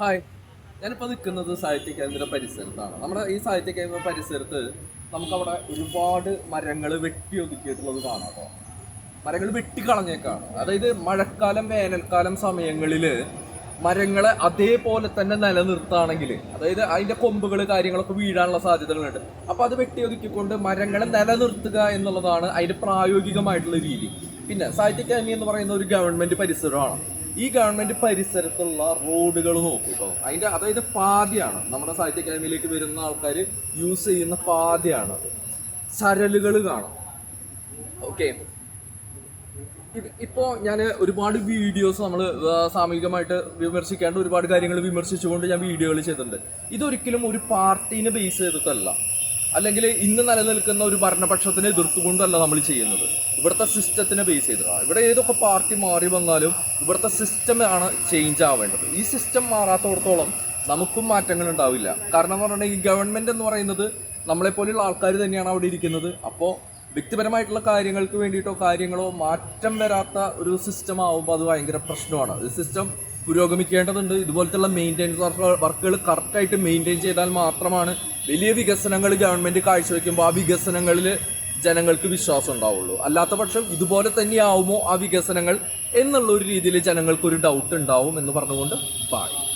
Hi. ഞാനിപ്പോൾ നിൽക്കുന്നത് സാഹിത്യ കേന്ദ്ര പരിസരത്താണ്. നമ്മുടെ ഈ സാഹിത്യ കേന്ദ്ര പരിസരത്ത് നമുക്കവിടെ ഒരുപാട് മരങ്ങൾ വെട്ടി ഒതുക്കിയിട്ടുള്ളത് കാണാം കേട്ടോ. മരങ്ങൾ വെട്ടിക്കളഞ്ഞേക്കാണ്. അതായത് മഴക്കാലം വേനൽക്കാലം സമയങ്ങളിൽ മരങ്ങളെ അതേപോലെ തന്നെ നിലനിർത്തുകയാണെങ്കിൽ അതായത് അതിന്റെ കൊമ്പുകൾ കാര്യങ്ങളൊക്കെ വീഴാനുള്ള സാധ്യതകളുണ്ട്. അപ്പോൾ അത് വെട്ടി ഒതുക്കിക്കൊണ്ട് മരങ്ങളെ നിലനിർത്തുക എന്നുള്ളതാണ് അതിന്റെ പ്രായോഗികമായിട്ടുള്ള രീതി. പിന്നെ സാഹിത്യ അക്കാദമി എന്ന് പറയുന്ന ഒരു ഗവൺമെന്റ് പരിസരമാണ്. ഈ ഗവൺമെന്റ് പരിസരത്തുള്ള റോഡുകൾ നോക്കും കേട്ടോ അതിന്റെ അതായത് പാതയാണ്. നമ്മുടെ സാഹിത്യ അക്കാദമിയിലേക്ക് വരുന്ന ആൾക്കാർ യൂസ് ചെയ്യുന്ന പാതയാണ് അത്. സരലുകൾ കാണാം. ഓക്കെ ഇപ്പോൾ ഞാൻ ഒരുപാട് വീഡിയോസ് നമ്മൾ സാമൂഹികമായിട്ട് വിമർശിക്കാണ്ട് ഒരുപാട് കാര്യങ്ങൾ വിമർശിച്ചുകൊണ്ട് ഞാൻ വീഡിയോകൾ ചെയ്തിട്ടുണ്ട്. ഇതൊരിക്കലും ഒരു പാർട്ടീനെ ബേസ് ചെയ്തിട്ടല്ല. അല്ലെങ്കിൽ ഇന്ന് നിലനിൽക്കുന്ന ഒരു ഭരണപക്ഷത്തിനെ എതിർത്തുകൊണ്ടല്ല നമ്മൾ ചെയ്യുന്നത്. ഇവിടുത്തെ സിസ്റ്റത്തിനെ ബേസ് ചെയ്തിട്ടാണ് ഇവിടെ ഏതൊക്കെ പാർട്ടി മാറി വന്നാലും ഇവിടുത്തെ സിസ്റ്റം ആണ് ചേഞ്ച് ആവേണ്ടത്. ഈ സിസ്റ്റം മാറാത്തോടത്തോളം നമുക്കും മാറ്റങ്ങൾ ഉണ്ടാവില്ല. കാരണം എന്ന് പറഞ്ഞിട്ടുണ്ടെങ്കിൽ ഈ ഗവൺമെന്റ് എന്ന് പറയുന്നത് നമ്മളെപ്പോലെയുള്ള ആൾക്കാർ തന്നെയാണ് അവിടെ ഇരിക്കുന്നത്. അപ്പോൾ വ്യക്തിപരമായിട്ടുള്ള കാര്യങ്ങൾക്ക് വേണ്ടിയിട്ടോ കാര്യങ്ങളോ മാറ്റം വരാത്ത ഒരു സിസ്റ്റം ആവുമ്പോൾ അത് ഭയങ്കര പ്രശ്നമാണ്. ഈ സിസ്റ്റം പുരോഗമിക്കേണ്ടതുണ്ട്. ഇതുപോലത്തുള്ള മെയിന്റെനൻസ് വർക്കുകൾ കറക്റ്റായിട്ട് മെയിന്റെയിൻ ചെയ്താൽ മാത്രമാണ് വലിയ വികസനങ്ങൾ ഗവൺമെന്റ് കാഴ്ചവെക്കുമ്പോൾ ആ വികസനങ്ങളിൽ ജനങ്ങൾക്ക് വിശ്വാസം ഉണ്ടാവുള്ളൂ. അല്ലാത്ത പക്ഷം ഇതുപോലെ തന്നെയാവുമോ ആ വികസനങ്ങൾ എന്നുള്ള ഒരു രീതിയിൽ ജനങ്ങൾക്കൊരു ഡൗട്ട് ഉണ്ടാവും എന്ന് പറഞ്ഞുകൊണ്ട് ബായ്